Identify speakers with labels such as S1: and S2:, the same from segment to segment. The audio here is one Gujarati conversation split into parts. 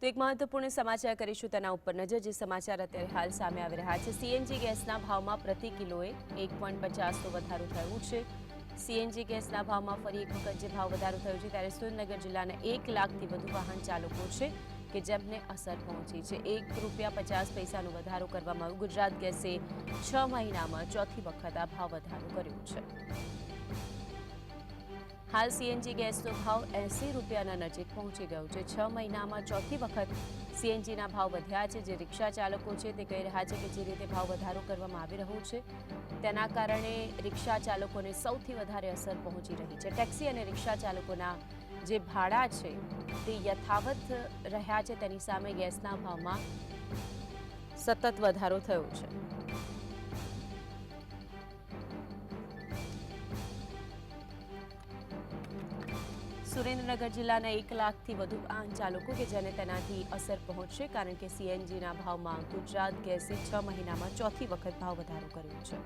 S1: તો એક મહત્વપૂર્ણ સમાચાર કરીશું તેના ઉપર નજર, જે સમાચાર અત્યારે હાલ સામે આવી રહ્યા છે. સીએનજી ગેસના ભાવમાં પ્રતિ કિલોએ એક પોઈન્ટ પચાસનો વધારો થયો છે. સીએનજી ગેસના ભાવમાં ફરી એક વખત જે ભાવ વધારો થયો છે, ત્યારે સુરેન્દ્રનગર જિલ્લાના એક લાખથી વધુ વાહન ચાલકો છે, કે જેમને અસર પહોંચી છે. એક રૂપિયા પચાસ પૈસાનો વધારો કરવામાં આવ્યો. ગુજરાત ગેસે છ મહિનામાં ચોથી વખત આ ભાવ વધારો કર્યો છે. હાલ સીએનજી ગેસનો ભાવ એંસી રૂપિયાના નજીક પહોંચી ગયો છે. છ મહિનામાં ચોથી વખત સીએનજીના ભાવ વધ્યા છે. જે રિક્ષા ચાલકો છે તે કહી રહ્યા છે કે જે રીતે ભાવ વધારો કરવામાં આવી રહ્યો છે, તેના કારણે રિક્ષા ચાલકોને સૌથી વધારે અસર પહોંચી રહી છે. ટેક્સી અને રિક્ષા ચાલકોના જે ભાડા છે તે યથાવત રહ્યા છે. તેની સામે ગેસના ભાવમાં સતત વધારો થયો છે. સુરેન્દ્રનગર જિલ્લાના એક લાખથી વધુ વાહન ચાલકો કે જેને તેનાથી અસર પહોંચશે કારણ કે સીએનજીના ભાવમાં ગુજરાત ગેસે છ મહિનામાં ચોથી વખત ભાવ વધારો કર્યો છે.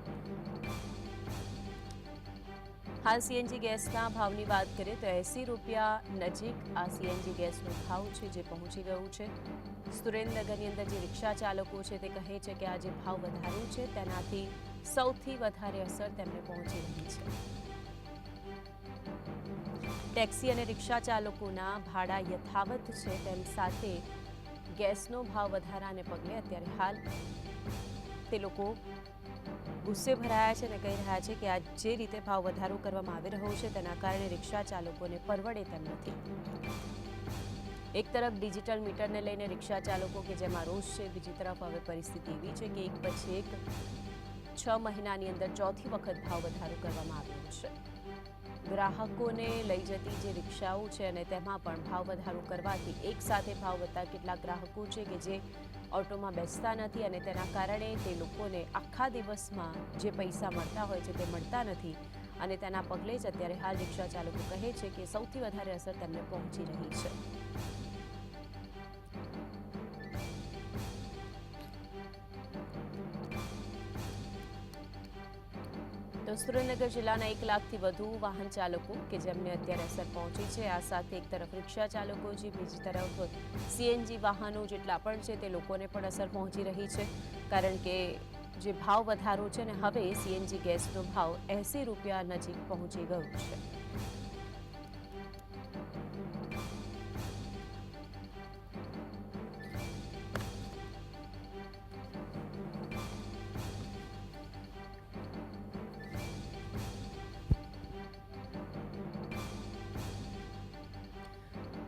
S1: હાલ સીએનજી ગેસના ભાવની વાત કરીએ તો એંસી રૂપિયા નજીક આ સીએનજી ગેસનો ભાવ છે જે પહોંચી ગયું છે. સુરેન્દ્રનગરની અંદર જે રિક્ષા ચાલકો છે તે કહે છે કે આ જે ભાવ વધાર્યો છે તેનાથી સૌથી વધારે અસર તેમને પહોંચી રહી છે. ટેક્સી અને રિક્ષા ચાલકોના ભાડા યથાવત છે તેમ સાથે ગેસનો ભાવ વધારાને પગલે અત્યારે હાલ તે લોકો ગુસ્સે ભરાયા છે અને કહી રહ્યા છે કે આ જે રીતે ભાવ વધારો કરવામાં આવી રહ્યો છે તેના કારણે રિક્ષા ચાલકોને પરવડે તેમ નથી. એક તરફ ડિજિટલ મીટરને લઈને રિક્ષા ચાલકો કે જેમાં રોષ છે, બીજી તરફ હવે પરિસ્થિતિ એવી છે કે એક પછી એક છ મહિનાની અંદર ચોથી વખત ભાવ વધારો કરવામાં આવ્યો છે. ગ્રાહકોને લઈ જતી જે રિક્ષાઓ છે અને તેમાં પણ ભાવ વધારો કરવાથી એક સાથે ભાવ વધતા કેટલાક ગ્રાહકો છે કે જે ઓટોમાં બેસતા નથી અને તેના કારણે તે લોકોને આખા દિવસમાં જે પૈસા મળતા હોય છે તે મળતા નથી અને તેના પગલે જ અત્યારે હાલ રિક્ષા ચાલકો કહે છે કે સૌથી વધારે અસર તેમને પહોંચી રહી છે. તો સુરેન્દ્રનગર જિલ્લાના એક લાખથી વધુ વાહન ચાલકો કે જેમને અત્યારે અસર પહોંચી છે, આ સાથે એક તરફ રિક્ષા ચાલકો છે, બીજી તરફ સીએનજી વાહનો જેટલા પણ છે તે લોકોને પણ અસર પહોંચી રહી છે. કારણ કે જે ભાવ વધારો છે ને, હવે સીએનજી ગેસનો ભાવ એંસી રૂપિયા નજીક પહોંચી ગયો છે.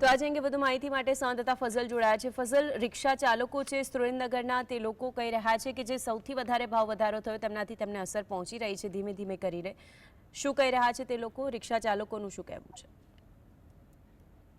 S1: તો આજે અંગે વધુ માહિતી માટે સંવાદદાતા ફઝલ જોડાયા છે. ફઝલ, રિક્ષા ચાલકો છે સુરેન્દ્રનગરના, તે લોકો કહી રહ્યા છે કે જે સૌથી વધારે ભાવ વધારો થયો તેમનાથી તેમને અસર પહોંચી રહી છે, ધીમે ધીમે કરીને શું કહી રહ્યા છે તે લોકો? રિક્ષા ચાલકોનું શું કહેવું છે?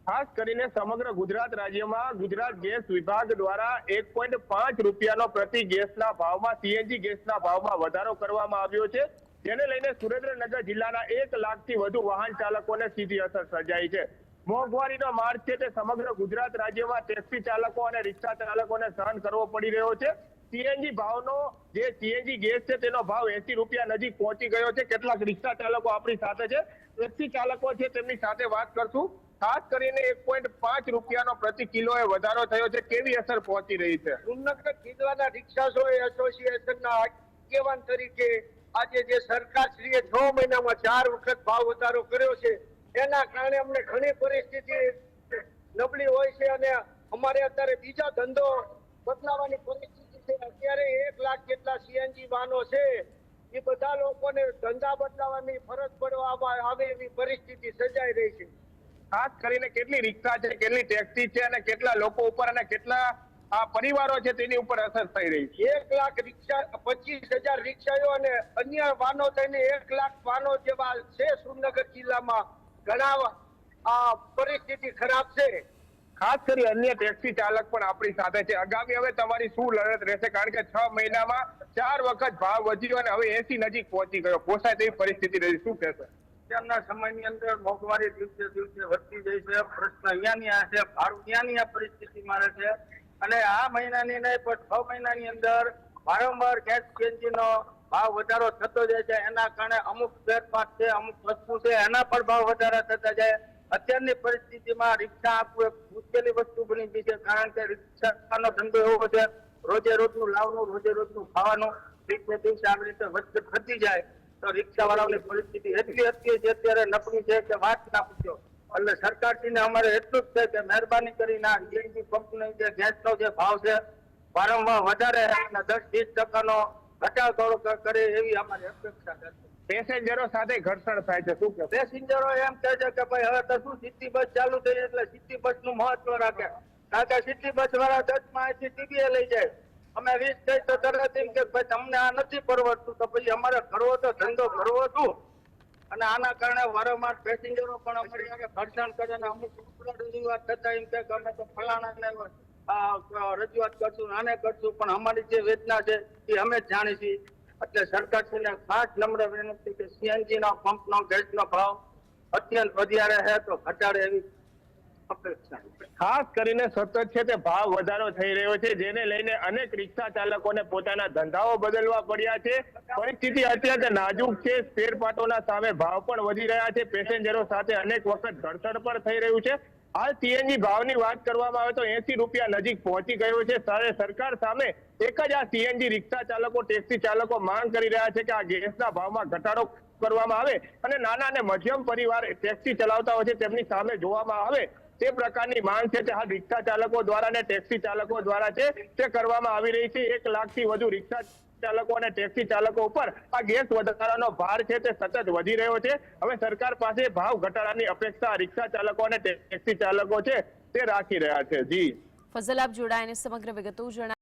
S2: ખાસ કરીને સમગ્ર ગુજરાત રાજ્યમાં ગુજરાત ગેસ વિભાગ દ્વારા એક પોઈન્ટ પાંચ રૂપિયાનો પ્રતિ ગેસના ભાવમાં સીએનજી ગેસના ભાવમાં વધારો કરવામાં આવ્યો છે. જેને લઈને સુરેન્દ્રનગર જિલ્લાના એક લાખથી વધુ વાહન ચાલકોને સીધી અસર સર્જાઈ છે. મોંઘવારીનો માર્ગ છે તે સમગ્ર ગુજરાત રાજ્યમાં ટેક્સી ચાલકો અને રિક્ષા ચાલકોને સહન કરવો પડી રહ્યો છે. સીએનજી ભાવનો જે સીએનજી ગેસ છે તેનો ભાવ એસી રૂપિયા નજીક પહોંચી ગયો છે. કેટલાક રિક્ષા ચાલકો આપણી સાથે છે. ટેક્સી ચાલકો છે તેમની સાથે વાત કરશું. ખાસ કરીને એક પોઈન્ટ પાંચ રૂપિયાનો પ્રતિ કિલોએ વધારો થયો છે. કેવી અસર પહોંચી રહી છે?
S3: સુરનગર જિલ્લાના રિક્ષાસો એસોસિએશનના આગેવાન તરીકે આજે જે સરકારશ્રીએ છ મહિનામાં ચાર વખત ભાવ વધારો કર્યો છે. એના કારણે અમને ઘણી પરિસ્થિતિ નબળી હોય છે અને અમારે અત્યારે બીજા ધંધો બદલાવાની પરિસ્થિતિ છે. અત્યારે એક લાખ જેટલા સીએનજી વાહનો છે. એ બધા લોકોને ધંધા બદલાવાની ફરજ પડવામાં આવે એવી પરિસ્થિતિ સર્જાઈ રહી છે.
S2: ખાસ કરીને કેટલી રિક્ષા છે કેટલી ટેક્સી છે અને કેટલા લોકો ઉપર અને કેટલા આ પરિવારો છે તેની ઉપર અસર થઈ રહી છે.
S3: એક લાખ રિક્ષા પચીસ હજાર રિક્ષાઓ અને અન્ય વાહનો થઈને એક લાખ વાહનો જેવા છે સુરનગર જિલ્લામાં ઘણા પરિસ્થિતિ ખરાબ છે.
S2: ખાસ કરી અન્ય ટેક્સી ચાલક પણ આપણી સાથે છે. આગામી હવે તમારી શું લડત રહેશે? કારણ કે છ મહિનામાં ચાર વખત ભાવ વધ્યો અને હવે એસી નજીક પહોંચી ગયો. પોસાય તેવી પરિસ્થિતિ રહી. શું કહેશે?
S4: અત્યારના સમયની અંદર મોંઘવારી દિવસે દિવસે વધતી જાય છે. પ્રશ્ન અહીંયાની આ છે. ભાડું ત્યાંની આ પરિસ્થિતિ મારે છે. અને આ મહિનાની નહીં, પણ છ મહિનાની અંદર વારંવાર ગેસ સીએનજીનો ભાવ વધારો થતો જાય છે, એના કારણે અમુક ફેરફાર છે, અમુક વસ્તુ છે, એના પણ ભાવ વધારા થતા જાય અત્યારની પરિસ્થિતિમાં રિક્ષા આપવું એક મુશ્કેલી વસ્તુ બની ગઈ છે, કારણ કે રિક્ષાનો ધંધો એવો છે, રોજે રોજનું લાવવાનું, રોજે રોજનું ખાવાનું દિવસે દિવસે આવી રીતે વધઘટ થતી જાય, તો રિક્ષા વાળાઓની પરિસ્થિતિ એટલી હતી છે અત્યારે નબળી છે કે વાત ના પૂછ્યો એટલે સરકારશ્રીને અમારે એટલું જ છે કે મહેરબાની કરીને આ સીએનજી પંપનો જે ગેસનો જે ભાવ છે, વારંવાર વધારે દસ વીસ ટકાનો ઘટાડો થોડો કરે એવી અમારી અપેક્ષા છે.
S2: પેસેન્જરો સાથે ઘર્ષણ થાય છે શું કે
S4: પેસેન્જરો એમ કહે છે કે ભાઈ હવે તો શું સિટી બસ ચાલુ થઈ એટલે સિટી બસનું મહત્વ રાખે. કારણ કે સિટી બસ વાળા દસમાં અહીંથી ટીબીએ લઈ જાય. અમે વીસ થઈ તો તરત એમ કે ભાઈ તમને આ નથી પરવડતું તો પછી અમારે કરવો તો ધંધો કરવો શું? અને આના કારણે વારંવાર પેસેન્જરો પણ અમારી ઘર્ષણ કરે અને અમુક વાત થતા એમ કે અમે તો ફલાણાને આ રજૂઆત કરશું આને કરશું, પણ અમારી જે વેદના છે, એ અમે જ જાણી છીએ એટલે સરકારશ્રીને ખાસ નમ્ર વિનંતી કે સીએનજી નો પંપ નો ગેસ નો ભાવ અત્યંત વધારે છે તો ઘટાડે એવી
S2: ખાસ કરીને સતત છે તે ભાવ વધારો થઈ રહ્યો છે, જેને લઈને અનેક રિક્ષા ચાલકોને પોતાના ધંધાઓ બદલવા પડ્યા છે. પરિસ્થિતિ અત્યંત નાજુક છે સ્પેરપાર્ટોના સામે ભાવ પણ વધી રહ્યા છે, પેસેન્જરો સાથે અનેક વખત ઘર્ષણ પણ થઈ રહ્યું છે. હાલ સીએનજી ભાવની વાત કરવામાં આવે તો એસી રૂપિયા નજીક પહોંચી ગયો છે. સરકાર સામે એક જ આ સીએનજી રિક્ષા ચાલકો, ટેક્સી ચાલકો માંગ કરી રહ્યા છે કે આ ગેસના ભાવમાં ઘટાડો કરવામાં આવે અને નાના અને મધ્યમ પરિવાર ટેક્સી ચલાવતા હોય છે તેમની સામે જોવામાં આવે તે પ્રકારની માંગ છે તે હાલ રિક્ષા ચાલકો દ્વારા અને ટેક્સી ચાલકો દ્વારા છે તે કરવામાં આવી રહી છે. એક લાખથી વધુ રિક્ષા ચાલકો અને ટેક્સી ચાલકો ઉપર આ ગેસ વધારાનો ભાર છે તે સતત વધી રહ્યો છે. હવે સરકાર પાસે ભાવ ઘટાડાની અપેક્ષા રિક્ષા ચાલકો અને ટેક્સી ચાલકો છે તે રાખી રહ્યા છે. જી.
S1: ફઝલ, આપ જોડાઈને સમગ્ર વિગતો જણાવી.